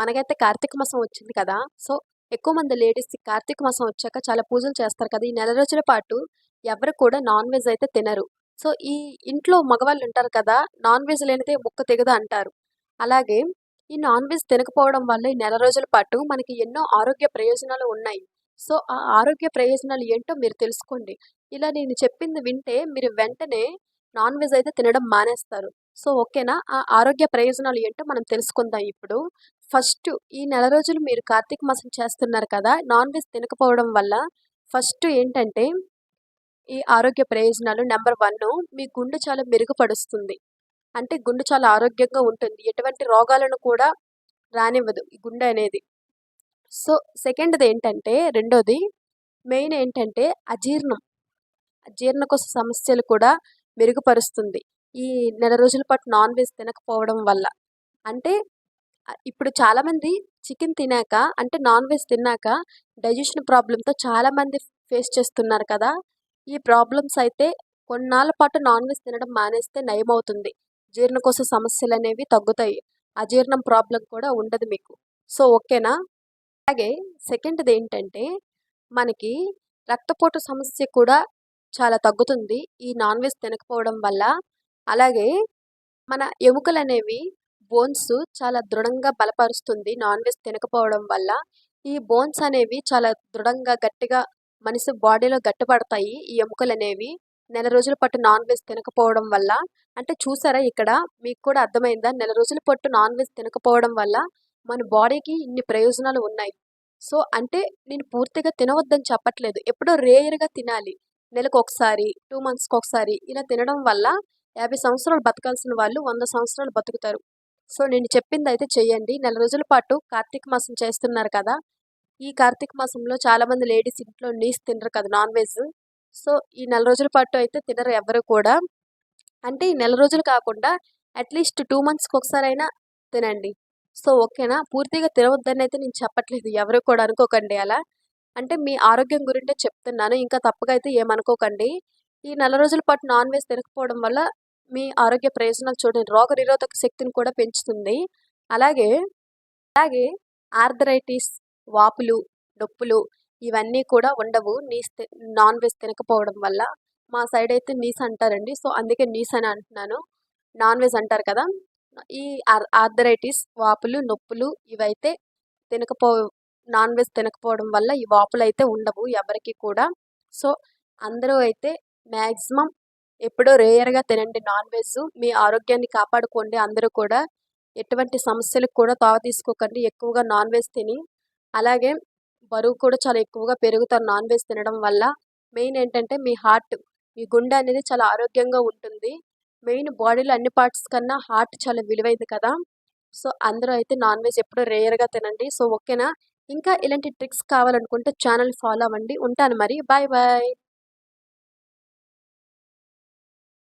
మనకైతే కార్తీక మాసం వచ్చింది కదా సో ఎక్కువ మంది లేడీస్ కార్తీక మాసం వచ్చాక చాలా పూజలు చేస్తారు కదా ఈ నెల రోజుల పాటు ఎవరు కూడా నాన్ వెజ్ అయితే తినరు. సో ఈ ఇంట్లో మగవాళ్ళు ఉంటారు కదా నాన్ వెజ్ లేనిదే ముక్క తెగదు అంటారు. అలాగే ఈ నాన్ వెజ్ తినకపోవడం వల్ల ఈ నెల రోజుల పాటు మనకి ఎన్నో ఆరోగ్య ప్రయోజనాలు ఉన్నాయి. సో ఆ ఆరోగ్య ప్రయోజనాలు ఏంటో మీరు తెలుసుకోండి. ఇలా నేను చెప్పింది వింటే మీరు వెంటనే నాన్ వెజ్ అయితే తినడం మానేస్తారు. సో ఓకేనా? ఆ ఆరోగ్య ప్రయోజనాలు ఏంటో మనం తెలుసుకుందాం ఇప్పుడు. ఫస్ట్ ఈ నెల రోజులు మీరు కార్తీక మాసం చేస్తున్నారు కదా నాన్ వెజ్ తినకపోవడం వల్ల ఫస్ట్ ఏంటంటే ఈ ఆరోగ్య ప్రయోజనాలు నెంబర్ వన్ మీ గుండె చాలా మెరుగుపరుస్తుంది. అంటే గుండె చాలా ఆరోగ్యంగా ఉంటుంది. ఎటువంటి రోగాలను కూడా రానివ్వదు ఈ గుండె అనేది. సో సెకండ్ది ఏంటంటే రెండోది మెయిన్ ఏంటంటే అజీర్ణం. జీర్ణకోశ సమస్యలు కూడా మెరుగుపరుస్తుంది. ఈ నెల రోజుల పాటు నాన్ వెజ్ తినకపోవడం వల్ల. అంటే ఇప్పుడు చాలామంది చికెన్ తినాక అంటే నాన్ వెజ్ తిన్నాక డైజెషన్ ప్రాబ్లంతో చాలామంది ఫేస్ చేస్తున్నారు కదా! ఈ ప్రాబ్లమ్స్ అయితే కొన్నాళ్ళ పాటు నాన్ వెజ్ తినడం మానేస్తే నయమవుతుంది. జీర్ణకోశ సమస్యలు అనేవి తగ్గుతాయి అజీర్ణం ప్రాబ్లం కూడా ఉండదు మీకు. సో ఓకేనా? అలాగే సెకండ్ది ఏంటంటే మనకి రక్తపోటు సమస్య కూడా చాలా తగ్గుతుంది. ఈ నాన్ వెజ్ తినకపోవడం వల్ల. అలాగే మన ఎముకలు అనేవి బోన్స్ చాలా దృఢంగా బలపరుస్తుంది నాన్ వెజ్ తినకపోవడం వల్ల. ఈ బోన్స్ అనేవి చాలా దృఢంగా గట్టిగా మనిషి బాడీలో గట్టిపడతాయి. ఈ ఎముకలు అనేవి నెల రోజుల పాటు నాన్ వెజ్ తినకపోవడం వల్ల. అంటే చూసారా ఇక్కడ మీకు కూడా అర్థమైందా? నెల రోజుల పాటు నాన్ వెజ్ తినకపోవడం వల్ల మన బాడీకి ఇన్ని ప్రయోజనాలు ఉన్నాయి. సో అంటే నేను పూర్తిగా తినవద్దని చెప్పట్లేదు. ఎప్పుడో రేయర్గా తినాలి. నెలకు ఒకసారి టూ మంత్స్కి ఒకసారి ఇలా తినడం వల్ల యాభై సంవత్సరాలు బతకాల్సిన వాళ్ళు వంద సంవత్సరాలు బతుకుతారు. సో నేను చెప్పింది అయితే చెయ్యండి. నెల రోజుల పాటు కార్తీక మాసం చేస్తున్నారు కదా! ఈ కార్తీక మాసంలో చాలామంది లేడీస్ ఇంట్లో నీస్ తినరు కదా! Non veg. సో ఈ నెల రోజుల పాటు అయితే తినరు ఎవరు కూడా. అంటే ఈ నెల రోజులు కాకుండా అట్లీస్ట్ టూ మంత్స్కి ఒకసారి అయినా తినండి. సో ఓకేనా? పూర్తిగా తినవద్దని అయితే నేను చెప్పట్లేదు. ఎవరు కూడా అనుకోకండి అలా. అంటే మీ ఆరోగ్యం గురించే చెప్తున్నాను. ఇంకా తప్పగా అయితే ఏమనుకోకండి. ఈ నెల రోజుల పాటు నాన్ వెజ్ తినకపోవడం వల్ల మీ ఆరోగ్య ప్రయోజనాలు చూడండి. రోగ నిరోధక శక్తిని కూడా పెంచుతుంది. అలాగే అలాగే ఆర్థరైటిస్ వాపులు నొప్పులు ఇవన్నీ కూడా ఉండవు. నీస్ నాన్ వెజ్ తినకపోవడం వల్ల. మా సైడ్ అయితే నీస్ అంటారండి. సో అందుకే నీస్ అని అంటున్నాను. నాన్ వెజ్ అంటారు కదా. ఈ ఆర్థరైటిస్ వాపులు నొప్పులు ఇవైతే తినకపో నాన్ వెజ్ తినకపోవడం వల్ల ఈ వాపులు అయితే ఉండవు ఎవరికి కూడా. సో అందరూ అయితే మ్యాక్సిమం ఎప్పుడో రేయర్గా తినండి నాన్ వెజ్. మీ ఆరోగ్యాన్ని కాపాడుకోండి. అందరూ కూడా ఎటువంటి సమస్యలకు కూడా తావ తీసుకోకండి. ఎక్కువగా నాన్ వెజ్ తిని అలాగే బరువు కూడా చాలా ఎక్కువగా పెరుగుతారు నాన్ వెజ్ తినడం వల్ల. మెయిన్ ఏంటంటే మీ హార్ట్ మీ గుండె అనేది చాలా ఆరోగ్యంగా ఉంటుంది. మెయిన్ బాడీలో అన్ని పార్ట్స్ కన్నా హార్ట్ చాలా విలువైంది కదా. సో అందరూ అయితే నాన్ వెజ్ ఎప్పుడూ రేయర్గా తినండి. సో ఓకేనా? ఇంకా ఇలాంటి ట్రిక్స్ కావాలనుకుంటే ఛానల్ ఫాలో అవ్వండి. ఉంటాను మరి. Bye bye.